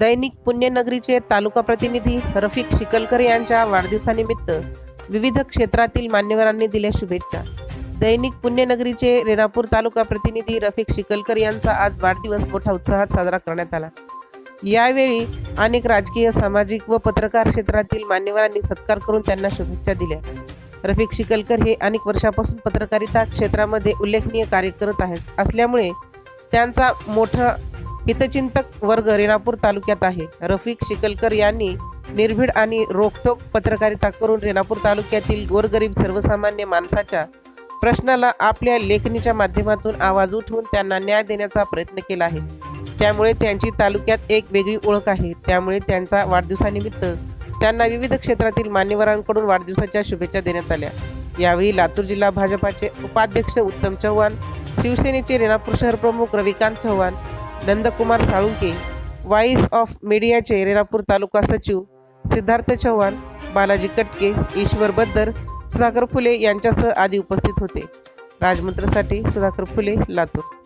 दैनिक पुण्यनगरीचे तालुका प्रतिनिधी रफिक शिकलकर यांच्या वाढदिवसानिमित्त विविध क्षेत्रातील मान्यवरांनी दिल्या शुभेच्छा. दैनिक पुण्यनगरीचे रेणापूर तालुका प्रतिनिधी रफिक शिकलकर यांचा आज वाढदिवस मोठ्या उत्साहात साजरा करण्यात आला. यावेळी अनेक राजकीय सामाजिक व पत्रकार क्षेत्रातील मान्यवरांनी सत्कार करून त्यांना शुभेच्छा दिल्या. रफिक शिकलकर हे अनेक वर्षापासून पत्रकारिता क्षेत्रामध्ये उल्लेखनीय कार्य करत आहेत. असल्यामुळे त्यांचा मोठा हितचिंतक वर्ग रेणापूर तालुक्यात आहे. रफिक शिकलकर यांनी निर्भीड आणि रोखटोक पत्रकारिता करून रेणापूर तालुक्यातील गोरगरीब सर्वसामान्य माणसाच्या प्रश्नाला आपल्या लेखणीच्या माध्यमातून आवाज उठवून त्यांना न्याय देण्याचा प्रयत्न केला आहे. त्यामुळे त्यांची तालुक्यात एक वेगळी ओळख आहे. त्यामुळे त्यांचा वाढदिवसानिमित्त त्यांना विविध क्षेत्रातील मान्यवरांकडून वाढदिवसाच्या शुभेच्छा देण्यात आल्या. यावेळी लातूर जिल्हा भाजपाचे उपाध्यक्ष उत्तम चव्हाण शिवसेनेचे रेणापूर शहर प्रमुख रविकांत चव्हाण नंदकुमार साळुंके वाईस ऑफ मीडियाचे रेणापूर तालुका सचिव सिद्धार्थ चव्हाण बालाजी कटके ईश्वर बद्दर सुधाकर फुले यांच्यासह आदी उपस्थित होते. राजमंत्रसाठी सुधाकर फुले लातूर.